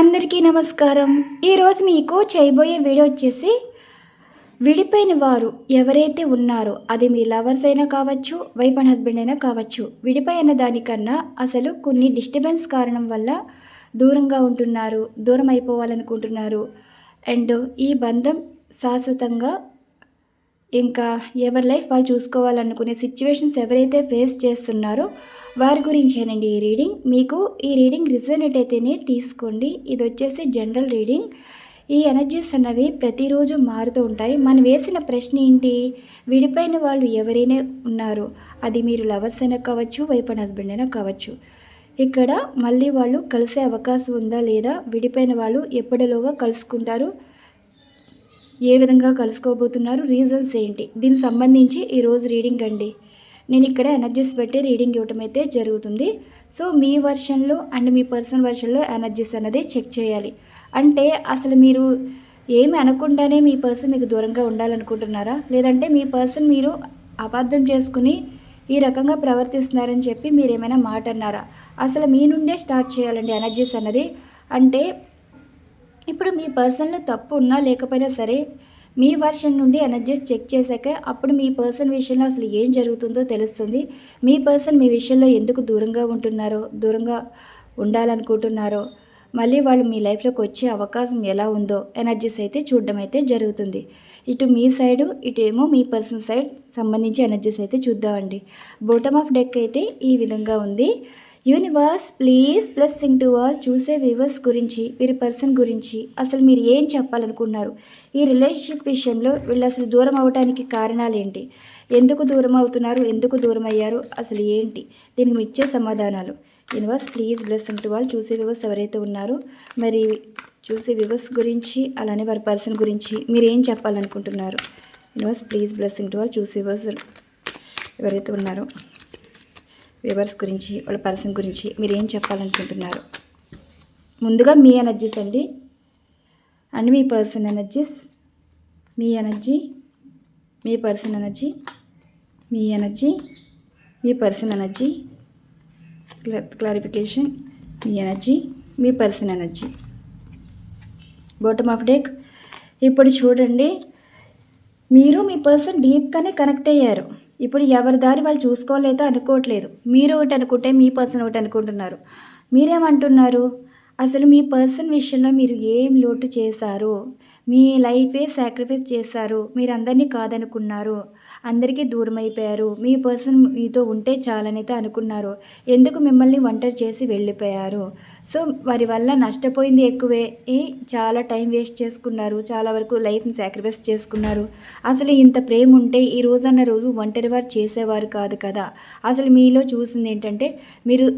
అందరికీ నమస్కారం. ఈరోజు మీకు చేయబోయే వీడియో వచ్చేసి విడిపోయిన వారు ఎవరైతే ఉన్నారో అది మీ లవర్స్ అయినా కావచ్చు వైఫ్ అండ్ హస్బెండ్ అయినా కావచ్చు విడిపోయిన దానికన్నా అసలు కొన్ని డిస్టర్బెన్స్ కారణం వల్ల దూరంగా ఉంటున్నారు దూరం అయిపోవాలనుకుంటున్నారు. అండ్ ఈ బంధం శాశ్వతంగా ఇంకా ఎవరి లైఫ్ వాళ్ళు చూసుకోవాలనుకునే సిచ్యువేషన్స్ ఎవరైతే ఫేస్ చేస్తున్నారో వారి గురించేనండి ఈ రీడింగ్. మీకు ఈ రీడింగ్ రిజనేట్ అయితేనే తీసుకోండి. ఇది వచ్చేసి జనరల్ రీడింగ్. ఈ ఎనర్జీస్ అన్నవి ప్రతిరోజు మారుతూ ఉంటాయి. మనం వేసిన ప్రశ్న ఏంటి? విడిపోయిన వాళ్ళు ఎవరైనా ఉన్నారు అది మీరు లవర్స్ అయినా కావచ్చు వైఫ్ అండ్ హస్బెండ్ అయినా కావచ్చు. ఇక్కడ మళ్ళీ వాళ్ళు కలిసే అవకాశం ఉందా లేదా? విడిపోయిన వాళ్ళు ఎప్పటిలోగా కలుసుకుంటారు? ఏ విధంగా కలుసుకోబోతున్నారు? రీజన్స్ ఏంటి? దీనికి సంబంధించి ఈరోజు రీడింగ్ అండి. నేను ఇక్కడ ఎనర్జీస్ పెట్టి రీడింగ్ ఇవ్వటం అయితే జరుగుతుంది. సో మీ వర్షన్లో అండ్ మీ పర్సనల్ వర్షన్లో ఎనర్జీస్ అనేది చెక్ చేయాలి. అంటే అసలు మీరు ఏమి అనకుండానే మీ పర్సన్ మీకు దూరంగా ఉండాలనుకుంటున్నారా? లేదంటే మీ పర్సన్ మీరు అబద్ధం చేసుకుని ఈ రకంగా ప్రవర్తిస్తున్నారని చెప్పి మీరు ఏమైనా మాట అన్నారా? అసలు మీ నుండే స్టార్ట్ చేయాలండి ఎనర్జీస్ అన్నది అంటే ఇప్పుడు మీ పర్సన్లో తప్పు ఉన్నా లేకపోయినా సరే మీ వర్షన్ నుండి ఎనర్జీస్ చెక్ చేశాక అప్పుడు మీ పర్సన్ విషయంలో అసలు ఏం జరుగుతుందో తెలుస్తుంది. మీ పర్సన్ మీ విషయంలో ఎందుకు దూరంగా ఉంటున్నారో దూరంగా ఉండాలనుకుంటున్నారో మళ్ళీ వాళ్ళు మీ లైఫ్లోకి వచ్చే అవకాశం ఎలా ఉందో ఎనర్జీస్ అయితే చూడడం అయితే జరుగుతుంది. ఇటు మీ సైడు ఇటు ఏమో మీ పర్సన్ సైడ్ సంబంధించి ఎనర్జీస్ అయితే చూద్దామండి. బోటమ్ ఆఫ్ డెక్ అయితే ఈ విధంగా ఉంది. యూనివర్స్ ప్లీజ్ బ్లెస్సింగ్ టు వర్ చూసే వ్యూవర్స్ గురించి వీరి పర్సన్ గురించి అసలు మీరు ఏం చెప్పాలనుకున్నారు? ఈ రిలేషన్షిప్ విషయంలో వీళ్ళు అసలు దూరం అవడానికి కారణాలు ఏంటి? ఎందుకు దూరం అవుతున్నారు? ఎందుకు దూరం అయ్యారు? అసలు ఏంటి? దీనికి ఇచ్చే సమాధానాలు. Universe please blessing to all చూసే వ్యూవర్స్ ఎవరైతే ఉన్నారో మరి చూసే వ్యూవర్స్ గురించి అలానే వారి పర్సన్ గురించి మీరు ఏం చెప్పాలనుకుంటున్నారు? Universe please blessing to all చూసే వ్యూవర్స్ ఎవరైతే ఉన్నారో. వ్యూవర్స్ గురించి వాళ్ళ పర్సన్ గురించి మీరు ఏం చెప్పాలనుకుంటున్నారు? ముందుగా మీ ఎనర్జీస్ అండి. అండ్ మీ పర్సన్ ఎనర్జీస్ మీ ఎనర్జీ మీ పర్సన్ ఎనర్జీ మీ ఎనర్జీ మీ పర్సన్ ఎనర్జీ క్లారిఫికేషన్ మీ energy me person energy bottom of deck ఇప్పుడు చూడండి మీరు మీ పర్సన్ డీప్గానే కనెక్ట్ అయ్యారు. ఇప్పుడు ఎవరి దారి వాళ్ళు చూసుకోలేదు అనుకోవట్లేదు. మీరు ఒకటి అనుకుంటే మీ పర్సన్ ఒకటి అనుకుంటున్నారు. మీరేమంటున్నారు? అసలు మీ పర్సన్ విషయంలో మీరు ఏం లోటు చేశారు? మీ లైఫే సాక్రిఫైస్ చేశారు. మీరందరినీ కాదనుకున్నారు. అందరికీ దూరం అయిపోయారు మీ పర్సన్ మీతో ఉంటే చాలనైతే అనుకున్నారు. ఎందుకు మిమ్మల్ని ఒంటరి చేసి వెళ్ళిపోయారు? సో వారి వల్ల నష్టపోయింది ఎక్కువే. ఏ చాలా టైం వేస్ట్ చేసుకున్నారు. చాలా వరకు లైఫ్ని సాక్రిఫైస్ చేసుకున్నారు. అసలు ఇంత ప్రేమ ఉంటే ఈ రోజన్న రోజు ఒంటరి వారు చేసేవారు కాదు కదా. అసలు మీలో చూసింది ఏంటంటే మీరు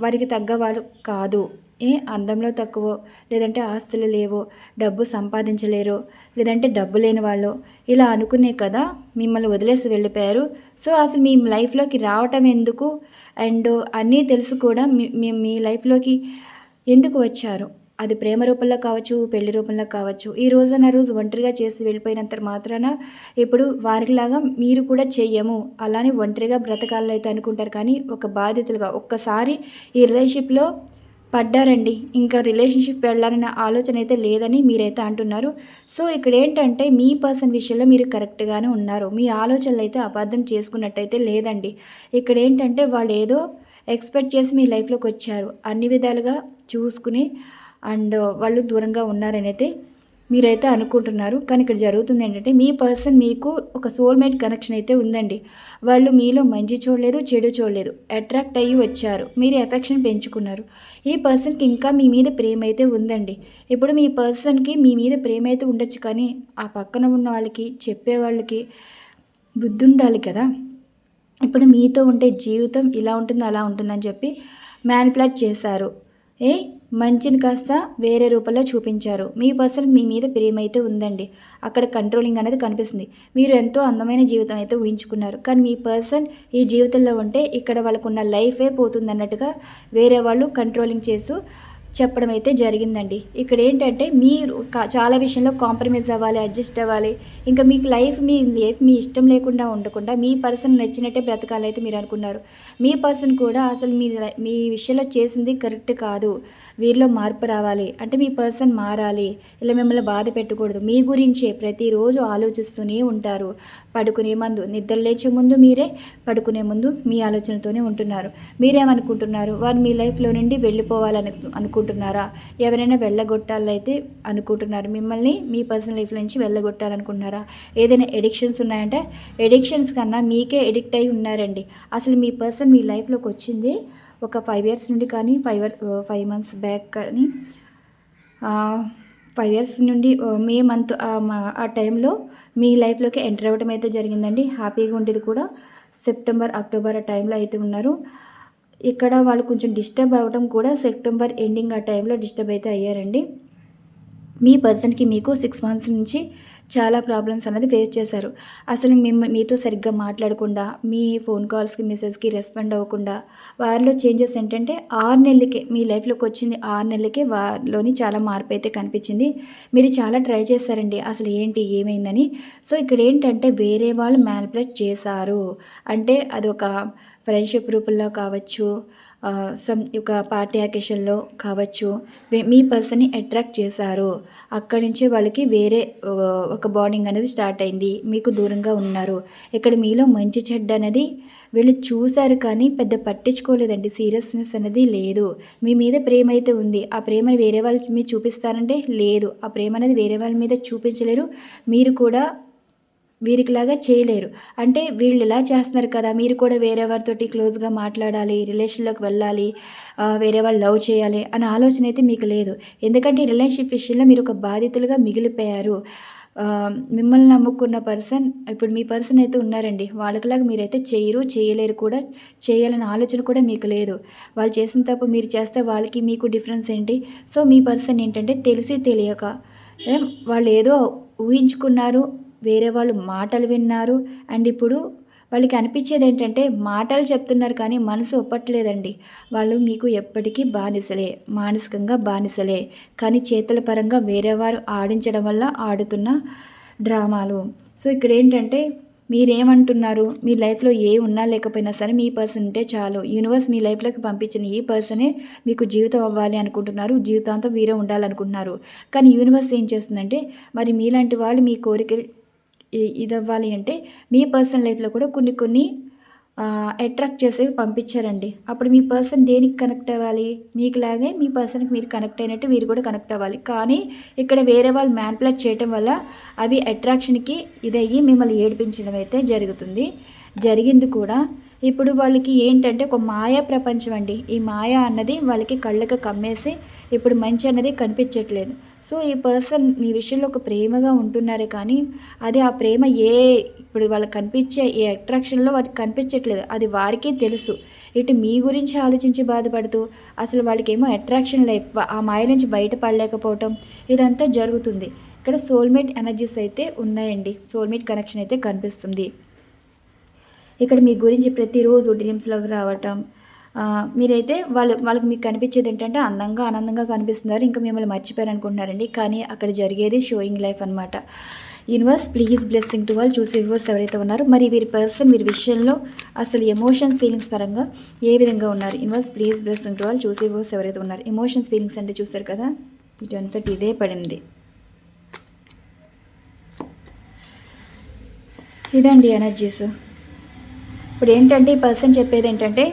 వారికి తగ్గవారు కాదు. ఏ అందంలో తక్కువ లేదంటే ఆస్తులు లేవో డబ్బు సంపాదించలేరు లేదంటే డబ్బు లేని వాళ్ళు ఇలా అనుకునే కదా మిమ్మల్ని వదిలేసి వెళ్ళిపోయారు. సో అసలు మీ లైఫ్లోకి రావటం ఎందుకు? అండ్ అన్నీ తెలుసు కూడా మీ మీ- లైఫ్లోకి ఎందుకు వచ్చారు? అది ప్రేమ రూపంలో కావచ్చు పెళ్ళి రూపంలో కావచ్చు ఈ రోజున రోజు ఒంటరిగా చేసి వెళ్ళిపోయినంత మాత్రాన ఇప్పుడు వారిలాగా మీరు కూడా చెయ్యము. అలానే ఒంటరిగా బ్రతకాలైతే అయితే అనుకుంటారు కానీ ఒక బాధ్యతలుగా ఒక్కసారి ఈ రిలేషన్షిప్లో పడ్డారండి. ఇంకా రిలేషన్షిప్ వెళ్ళాలన్న ఆలోచన అయితే లేదని మీరైతే అంటున్నారు. సో ఇక్కడ ఏంటంటే మీ పర్సన్ విషయంలో మీరు కరెక్ట్గానే ఉన్నారు. మీ ఆలోచనలు అయితే అబద్ధం చేసుకున్నట్టయితే లేదండి. ఇక్కడ ఏంటంటే వాళ్ళు ఏదో ఎక్స్పెక్ట్ చేసి మీ లైఫ్లోకి వచ్చారు. అన్ని విధాలుగా చూసుకుని అండ్ వాళ్ళు దూరంగా ఉన్నారని అయితే మీరైతే అనుకుంటున్నారు. కానీ ఇక్కడ జరుగుతుంది ఏంటంటే మీ పర్సన్ మీకు ఒక సోల్మేట్ కనెక్షన్ అయితే ఉందండి. వాళ్ళు మీలో మంచి చూడలేదు చెడు చూడలేదు. అట్రాక్ట్ అయ్యి వచ్చారు. మీరు ఎఫెక్షన్ పెంచుకున్నారు. ఈ పర్సన్కి ఇంకా మీ మీద ప్రేమ అయితే ఉందండి. ఇప్పుడు మీ పర్సన్కి మీ మీద ప్రేమ అయితే ఉండొచ్చు. కానీ ఆ పక్కన ఉన్న వాళ్ళకి చెప్పే వాళ్ళకి బుద్ధి ఉండాలి కదా. ఇప్పుడు మీతో ఉంటే జీవితం ఇలా ఉంటుంది అలా ఉంటుందని చెప్పి మ్యానిపులేట్ చేశారు. ఏ? మంచిని కాస్త వేరే రూపంలో చూపించారు. మీ పర్సన్ మీ మీద ప్రేమైతే ఉందండి. అక్కడ కంట్రోలింగ్ అనేది కనిపిస్తుంది. మీరు ఎంతో అందమైన జీవితం అయితే ఊహించుకున్నారు. కానీ మీ పర్సన్ ఈ జీవితంలో ఉంటే ఇక్కడ వాళ్ళకున్న లైఫే పోతుంది అన్నట్టుగా వేరే వాళ్ళు కంట్రోలింగ్ చేస్తూ చెప్పడం అయితే జరిగిందండి. ఇక్కడ ఏంటంటే మీరు చాలా విషయంలో కాంప్రమైజ్ అవ్వాలి అడ్జస్ట్ అవ్వాలి. ఇంకా మీకు లైఫ్ మీ లైఫ్ మీ ఇష్టం లేకుండా ఉండకుండా మీ పర్సన్ నచ్చినట్టే బ్రతకాలైతే మీరు అనుకున్నారు. మీ పర్సన్ కూడా అసలు మీ మీ విషయంలో చేసింది కరెక్ట్ కాదు. వీరిలో మార్పు రావాలి. అంటే మీ పర్సన్ మారాలి. ఇలా మిమ్మల్ని బాధ పెట్టకూడదు. మీ గురించే ప్రతిరోజు ఆలోచిస్తూనే ఉంటారు. పడుకునే ముందు నిద్ర లేచే ముందు మీరే పడుకునే ముందు మీ ఆలోచనతోనే ఉంటున్నారు. మీరేమనుకుంటున్నారు? వారు మీ లైఫ్లో నుండి వెళ్ళిపోవాలని అనుకుంటున్నారా? ఎవరైనా వెళ్ళగొట్టాలైతే అనుకుంటున్నారు. మిమ్మల్ని మీ పర్సనల్ లైఫ్ నుంచి వెళ్ళగొట్టాలనుకుంటున్నారా? ఏదైనా ఎడిక్షన్స్ ఉన్నాయంటే ఎడిక్షన్స్ కన్నా మీకే ఎడిక్ట్ అయి ఉన్నారండి. అసలు మీ పర్సన్ మీ లైఫ్లోకి వచ్చింది ఒక ఫైవ్ ఇయర్స్ నుండి కానీ ఫైవ్ ఫైవ్ మంత్స్ బ్యాక్ కానీ ఫైవ్ ఇయర్స్ నుండి uh, మే మంత్ ఆ మా- ఆ టైంలో మీ లైఫ్లోకి ఎంటర్ అవ్వడం అయితే జరిగిందండి. హ్యాపీగా ఉండేది కూడా సెప్టెంబర్ అక్టోబర్ ఆ టైంలో అయితే ఉన్నారు. ఇక్కడ వాళ్ళు కొంచెం డిస్టర్బ్ అవ్వడం కూడా సెప్టెంబర్ ఎండింగ్ ఆ టైంలో డిస్టర్బ్ అయితే అయ్యారండి. మీ పర్సన్కి మీకు సిక్స్ మంత్స్ నుంచి చాలా ప్రాబ్లమ్స్ అనేది ఫేస్ చేశారు. అసలు మిమ్మ మీతో సరిగ్గా మాట్లాడకుండా మీ ఫోన్ కాల్స్కి మెసేజ్కి రెస్పాండ్ అవ్వకుండా వారిలో చేంజెస్ ఏంటంటే ఆరు నెలలకే మీ లైఫ్లోకి వచ్చింది ఆరు నెలలకే వారిలోని చాలా మార్పు అయితే కనిపించింది. మీరు చాలా ట్రై చేశారండి. అసలు ఏంటి ఏమైందని? సో ఇక్కడ ఏంటంటే వేరే వాళ్ళు మ్యానిపులేట్ చేశారు. అంటే అది ఒక ఫ్రెండ్షిప్ రూపంలో కావచ్చు సమ్ ఒక పార్టీ అకేషన్లో కావచ్చు. మీ- పర్సన్ని అట్రాక్ట్ చేశారు. అక్కడి నుంచి వాళ్ళకి వేరే ఒక బాండింగ్ అనేది స్టార్ట్ అయింది. మీకు దూరంగా ఉన్నారు. ఇక్కడ మీలో మంచి చెడ్డ అనేది వీళ్ళు చూశారు కానీ పెద్ద పట్టించుకోలేదండి. సీరియస్నెస్ అనేది లేదు. మీ మీద ప్రేమ అయితే ఉంది. ఆ ప్రేమని వేరే వాళ్ళు మీరు చూపిస్తారంటే లేదు. ఆ ప్రేమ అనేది వేరే వాళ్ళ మీద చూపించలేరు. మీరు కూడా వీరికిలాగా చేయలేరు. అంటే వీళ్ళు ఇలా చేస్తున్నారు కదా మీరు కూడా వేరే వారితోటి క్లోజ్గా మాట్లాడాలి రిలేషన్లోకి వెళ్ళాలి వేరే వాళ్ళు లవ్ చేయాలి అనే ఆలోచన అయితే మీకు లేదు. ఎందుకంటే రిలేషన్షిప్ విషయంలో మీరు ఒక బాధితులుగా మిగిలిపోయారు. మిమ్మల్ని నమ్ముకున్న పర్సన్ ఇప్పుడు మీ పర్సన్ అయితే ఉన్నారండి. వాళ్ళకిలాగా మీరైతే చేయరు చేయలేరు కూడా చేయాలనే ఆలోచన కూడా మీకు లేదు. వాళ్ళు చేసిన తప్పు మీరు చేస్తే వాళ్ళకి మీకు డిఫరెన్స్ ఏంటి? సో మీ పర్సన్ ఏంటంటే తెలిసి తెలియక వాళ్ళు ఏదో ఊహించుకున్నారు వేరే వాళ్ళు మాటలు విన్నారు. అండ్ ఇప్పుడు వాళ్ళకి అనిపించేది ఏంటంటే మాటలు చెప్తున్నారు కానీ మనసు ఒప్పట్లేదండి. వాళ్ళు మీకు ఎప్పటికీ బానిసలే మానసికంగా బానిసలే. కానీ చేతుల పరంగా వేరే వారు ఆడించడం వల్ల ఆడుతున్న డ్రామాలు. సో ఇక్కడ ఏంటంటే మీరేమంటున్నారు? మీ లైఫ్లో ఏ ఉన్నా లేకపోయినా సరే మీ పర్సన్ ఉంటే చాలు. యూనివర్స్ మీ లైఫ్లోకి పంపించిన ఈ పర్సనే మీకు జీవితం అవ్వాలి అనుకుంటున్నారు. జీవితాంతం వీరే ఉండాలనుకుంటున్నారు. కానీ యూనివర్స్ ఏం చేస్తుందంటే మరి మీలాంటి వాళ్ళు మీ కోరిక ఇది అవ్వాలి అంటే మీ పర్సనల్ లైఫ్లో కూడా కొన్ని కొన్ని అట్రాక్ట్ చేసేవి పంపించారండి. అప్పుడు మీ పర్సన్ దేనికి కనెక్ట్ అవ్వాలి? మీకులాగే మీ పర్సన్కి మీరు కనెక్ట్ అయినట్టు మీరు కూడా కనెక్ట్ అవ్వాలి. కానీ ఇక్కడ వేరే వాళ్ళు మ్యాన్పులేట్ చేయటం వల్ల అవి అట్రాక్షన్కి ఇదయ్యి మిమ్మల్ని ఏడిపించడం అయితే జరుగుతుంది. జరిగింది కూడా. ఇప్పుడు వాళ్ళకి ఏంటంటే ఒక మాయా ప్రపంచం అండి. ఈ మాయ అన్నది వాళ్ళకి కళ్ళకు కమ్మేసి ఇప్పుడు మంచి అన్నది కనిపించట్లేదు. సో ఈ పర్సన్ మీ విషయంలో ఒక ప్రేమగా ఉంటున్నారే కానీ అది ఆ ప్రేమ ఏ ఇప్పుడు వాళ్ళకి కనిపించే ఏ అట్రాక్షన్లో వాటికి కనిపించట్లేదు. అది వారికే తెలుసు. ఇటు మీ గురించి ఆలోచించి బాధపడుతూ అసలు వాళ్ళకేమో అట్రాక్షన్ లైఫ్ ఆ మాయ నుంచి బయటపడలేకపోవటం ఇదంతా జరుగుతుంది. ఇక్కడ సోల్మేట్ ఎనర్జీస్ అయితే ఉన్నాయండి. సోల్మేట్ కనెక్షన్ అయితే కనిపిస్తుంది. ఇక్కడ మీ గురించి ప్రతిరోజు డ్రీమ్స్లోకి రావటం మీరైతే వాళ్ళు వాళ్ళకి మీకు కనిపించేది ఏంటంటే అందంగా ఆనందంగా కనిపిస్తున్నారు. ఇంకా మిమ్మల్ని మర్చిపోయారు అనుకుంటున్నారండి. కానీ అక్కడ జరిగేది షోయింగ్ లైఫ్ అనమాట యూనివర్స్ ప్లీజ్ బ్లెస్సింగ్ టు వాళ్ళు చూసే వ్యూవర్స్ ఎవరైతే ఉన్నారో మరి వీరి పర్సన్ వీరి విషయంలో అసలు ఎమోషన్స్ ఫీలింగ్స్ పరంగా ఏ విధంగా ఉన్నారు? యూనివర్స్ ప్లీజ్ బ్లెస్సింగ్ టు వాళ్ళు చూసే వ్యూవర్స్ ఎవరైతే ఉన్నారు ఎమోషన్స్ ఫీలింగ్స్ అంటే చూసారు కదా? ఇటంతటి ఇదే పడింది. ఇదండి ఎనర్జీస్ ఇప్పుడు ఏంటంటే ఈ పర్సన్ చెప్పేది ఏంటంటే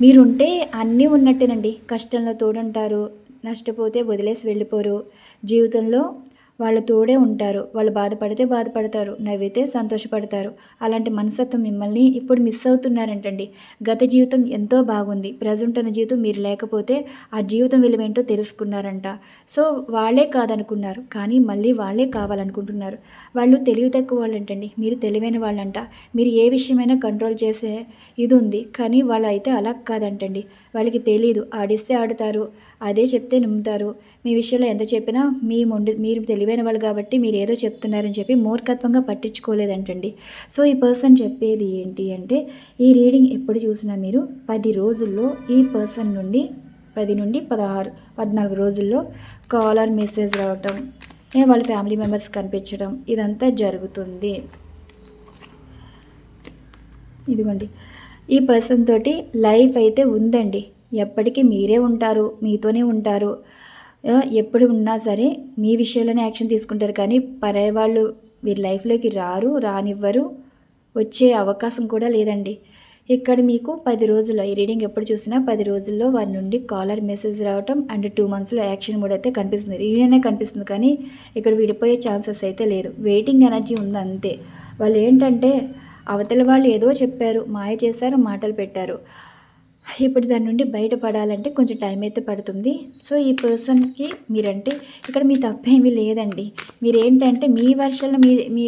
మీరుంటే అన్నీ ఉన్నట్టేనండి. కష్టంలో తోడుంటారు. నష్టపోతే వదిలేసి వెళ్ళిపోరు. జీవితంలో వాళ్ళ తోడే ఉంటారు. వాళ్ళు బాధపడితే బాధపడతారు. నవ్వితే సంతోషపడతారు. అలాంటి మనస్తత్వం మిమ్మల్ని ఇప్పుడు మిస్ అవుతున్నారంటండి. గత జీవితం ఎంతో బాగుంది. ప్రజెంట్ అనే జీవితం మీరు లేకపోతే ఆ జీవితం విలువేంటో తెలుసుకున్నారంట. సో వాళ్ళే కాదనుకున్నారు. కానీ మళ్ళీ వాళ్ళే కావాలనుకుంటున్నారు. వాళ్ళు తెలివి తక్కువ వాళ్ళంటండి. మీరు తెలివైన వాళ్ళంట. మీరు ఏ విషయమైనా కంట్రోల్ చేసే ఇది ఉంది. కానీ వాళ్ళు అయితే అలా కాదంటండి. వాళ్ళకి తెలియదు ఆడిస్తే ఆడతారు. అదే చెప్తే నమ్ముతారు. మీ విషయంలో ఎంత చెప్పినా మీ ముందు మీరు తెలివి తెలివైన వాళ్ళు కాబట్టి మీరు ఏదో చెప్తున్నారని చెప్పి మూర్ఖత్వంగా పట్టించుకోలేదంటండి. సో ఈ పర్సన్ చెప్పేది ఏంటి అంటే ఈ రీడింగ్ ఎప్పుడు చూసినా మీరు పది రోజుల్లో ఈ పర్సన్ నుండి పది నుండి పదహారు పద్నాలుగు రోజుల్లో కాలర్ మెసేజ్ రావటం వాళ్ళ ఫ్యామిలీ మెంబర్స్ కనిపించడం ఇదంతా జరుగుతుంది. ఇదిగోండి. ఈ పర్సన్ తోటి లైఫ్ అయితే ఉందండి. ఎప్పటికీ మీరే ఉంటారు మీతోనే ఉంటారు. ఎప్పుడు ఉన్నా సరే మీ విషయంలోనే యాక్షన్ తీసుకుంటారు. కానీ పరాయి వాళ్ళు వీరి లైఫ్లోకి రారు రానివ్వరు. వచ్చే అవకాశం కూడా లేదండి. ఇక్కడ మీకు పది రోజుల్లో ఈ రీడింగ్ ఎప్పుడు చూసినా పది రోజుల్లో వారి నుండి కాలర్ మెసేజ్ రావటం అండ్ టూ మంత్స్లో యాక్షన్ కూడా అయితే కనిపిస్తుంది. రీడింగ్ కనిపిస్తుంది. కానీ ఇక్కడ విడిపోయే ఛాన్సెస్ అయితే లేదు. వెయిటింగ్ ఎనర్జీ ఉంది అంతే. వాళ్ళు ఏంటంటే అవతల వాళ్ళు ఏదో చెప్పారు మాయ చేశారు మాటలు పెట్టారు. ఇప్పుడు దాని నుండి బయటపడాలంటే కొంచెం టైం అయితే పడుతుంది. సో ఈ పర్సన్కి మీరంటే ఇక్కడ మీ తప్పేమీ లేదండి. మీరేంటంటే మీ వర్షన్లో మీ మీ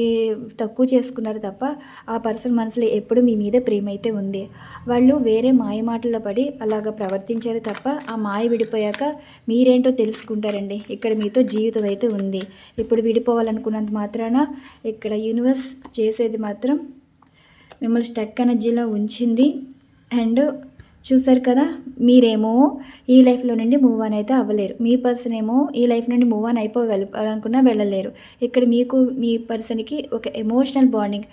తక్కువ చేసుకున్నారు తప్ప ఆ పర్సన్ మనసులో ఎప్పుడు మీ మీద ప్రేమ అయితే ఉంది. వాళ్ళు వేరే మాయ మాటల్లో పడి అలాగ ప్రవర్తించారు తప్ప ఆ మాయ విడిపోయాక మీరేంటో తెలుసుకుంటారండి. ఇక్కడ మీతో జీవితం అయితే ఉంది. ఇప్పుడు విడిపోవాలనుకున్నంత మాత్రాన ఇక్కడ యూనివర్స్ చేసేది మాత్రం మిమ్మల్ని స్టక్ ఎనర్జీలో ఉంచింది. అండ్ చూసారు కదా? మీరేమో ఈ లైఫ్లో నుండి మూవ్ ఆన్ అయితే అవ్వలేరు. మీ పర్సన్ ఏమో ఈ లైఫ్ నుండి మూవ్ ఆన్ అయిపో వెళ్ళాలనుకున్నా వెళ్ళలేరు. ఇక్కడ మీకు మీ పర్సన్కి ఒక ఎమోషనల్ బాండింగ్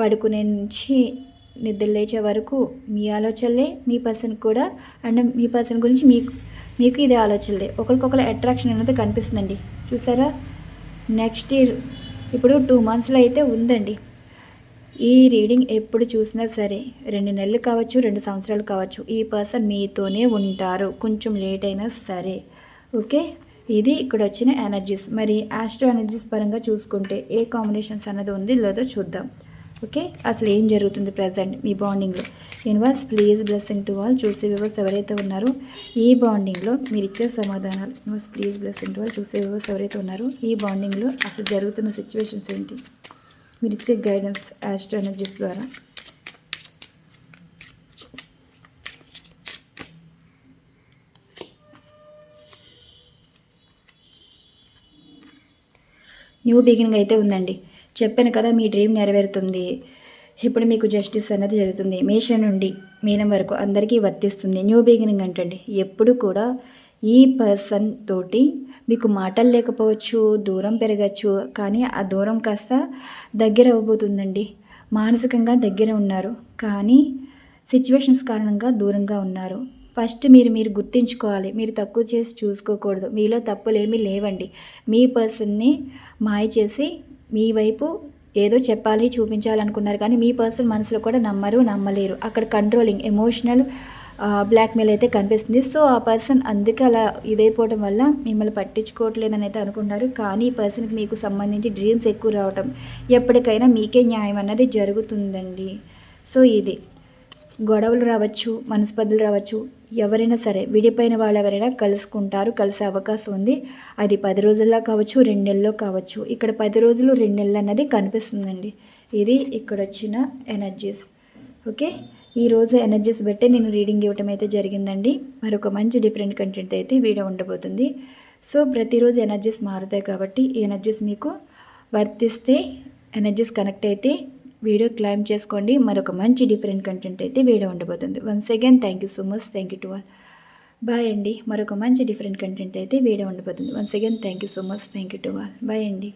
పడుకునే నుంచి నిద్ర లేచే వరకు మీ ఆలోచనలే మీ పర్సన్ కూడా అండ్ మీ పర్సన్ గురించి మీకు మీకు ఇదే ఆలోచనలే. ఒకరికొకరు అట్రాక్షన్ అనేది కనిపిస్తుందండి. చూసారా? నెక్స్ట్ ఇయర్ ఇప్పుడు టూ మంత్స్లో అయితే ఉందండి. ఈ రీడింగ్ ఎప్పుడు చూసినా సరే రెండు నెలలు కావచ్చు రెండు సంవత్సరాలు కావచ్చు ఈ పర్సన్ మీతోనే ఉంటారు. కొంచెం లేట్ అయినా సరే. ఓకే? ఇది ఇక్కడ వచ్చిన ఎనర్జీస్. మరి ఆస్ట్రో ఎనర్జీస్ పరంగా చూసుకుంటే ఏ కాంబినేషన్స్ అన్నది ఉంది లేదో చూద్దాం. ఓకే? అసలు ఏం జరుగుతుంది ప్రజెంట్ మీ బాండింగ్లో? Universe please blessing to all. చూసే వివర్స్ ఎవరైతే ఉన్నారో ఈ బాండింగ్లో మీరు ఇచ్చే సమాధానాలు. Universe please blessing to all. చూసే వివర్స్ ఎవరైతే ఉన్నారో ఈ బాండింగ్లో అసలు జరుగుతున్న సిచ్యువేషన్స్ ఏంటి? మీరు ఇచ్చే గైడెన్స్ యాస్ట్రో ఎనర్జీస్ ద్వారా. న్యూ బిగినింగ్ అయితే ఉందండి. చెప్పాను కదా మీ డ్రీమ్ నెరవేరుతుంది. ఇప్పుడు మీకు జస్టిస్ అనేది జరుగుతుంది. మేషం నుండి మీనం వరకు అందరికీ వర్తిస్తుంది. న్యూ బిగినింగ్ అంటండి. ఎప్పుడు కూడా ఈ పర్సన్ తోటి మీకు మాటలు లేకపోవచ్చు దూరం పెరగచ్చు కానీ ఆ దూరం కాస్త దగ్గర అవ్వబోతుందండి. మానసికంగా దగ్గర ఉన్నారు కానీ సిచ్యువేషన్స్ కారణంగా దూరంగా ఉన్నారు. ఫస్ట్ మీరు మీరు గుర్తించుకోవాలి. మీరు తక్కువ చేసి చూసుకోకూడదు. మీలో తప్పులు ఏమీ లేవండి. మీ పర్సన్ని మాయ చేసి మీ వైపు ఏదో చెప్పాలి చూపించాలనుకున్నారు కానీ మీ పర్సన్ మనసులో కూడా నమ్మరు నమ్మలేరు. అక్కడ కంట్రోలింగ్ ఎమోషనల్ బ్లాక్మెయిల్ అయితే కనిపిస్తుంది. సో ఆ పర్సన్ అందుకే అలా ఇదైపోవడం వల్ల మిమ్మల్ని పట్టించుకోవట్లేదని అయితే అనుకున్నారు కానీ ఈ పర్సన్కి మీకు సంబంధించి డ్రీమ్స్ ఎక్కువ రావటం ఎప్పటికైనా మీకే న్యాయం అన్నది జరుగుతుందండి. సో ఇది. గొడవలు రావచ్చు మనస్పర్ధలు రావచ్చు ఎవరైనా సరే విడిపోయిన వాళ్ళు ఎవరైనా కలుసుకుంటారు కలిసే అవకాశం ఉంది. అది పది రోజుల్లో కావచ్చు రెండు నెలల్లో కావచ్చు. ఇక్కడ పది రోజులు రెండు నెలలు అన్నది కనిపిస్తుందండి. ఇది ఇక్కడ వచ్చిన ఎనర్జీస్ ఓకే? ఈ రోజు ఎనర్జీస్ బట్టే నేను రీడింగ్ ఇవ్వటం అయితే జరిగిందండి. మరొక మంచి డిఫరెంట్ కంటెంట్ అయితే వీడియో ఉండబోతుంది. సో ప్రతిరోజు ఎనర్జీస్ మారుతాయి కాబట్టి ఈ ఎనర్జీస్ మీకు వర్తిస్తే ఎనర్జీస్ కనెక్ట్ అయితే వీడియో క్లైమ్ చేసుకోండి. మరొక మంచి డిఫరెంట్ కంటెంట్ అయితే వీడియో ఉండబోతుంది. Once again thank you so much thank you to all bye అండి. మరొక మంచి డిఫరెంట్ కంటెంట్ అయితే వీడియో ఉండబోతుంది. Once again thank you so much thank you to all bye అండి.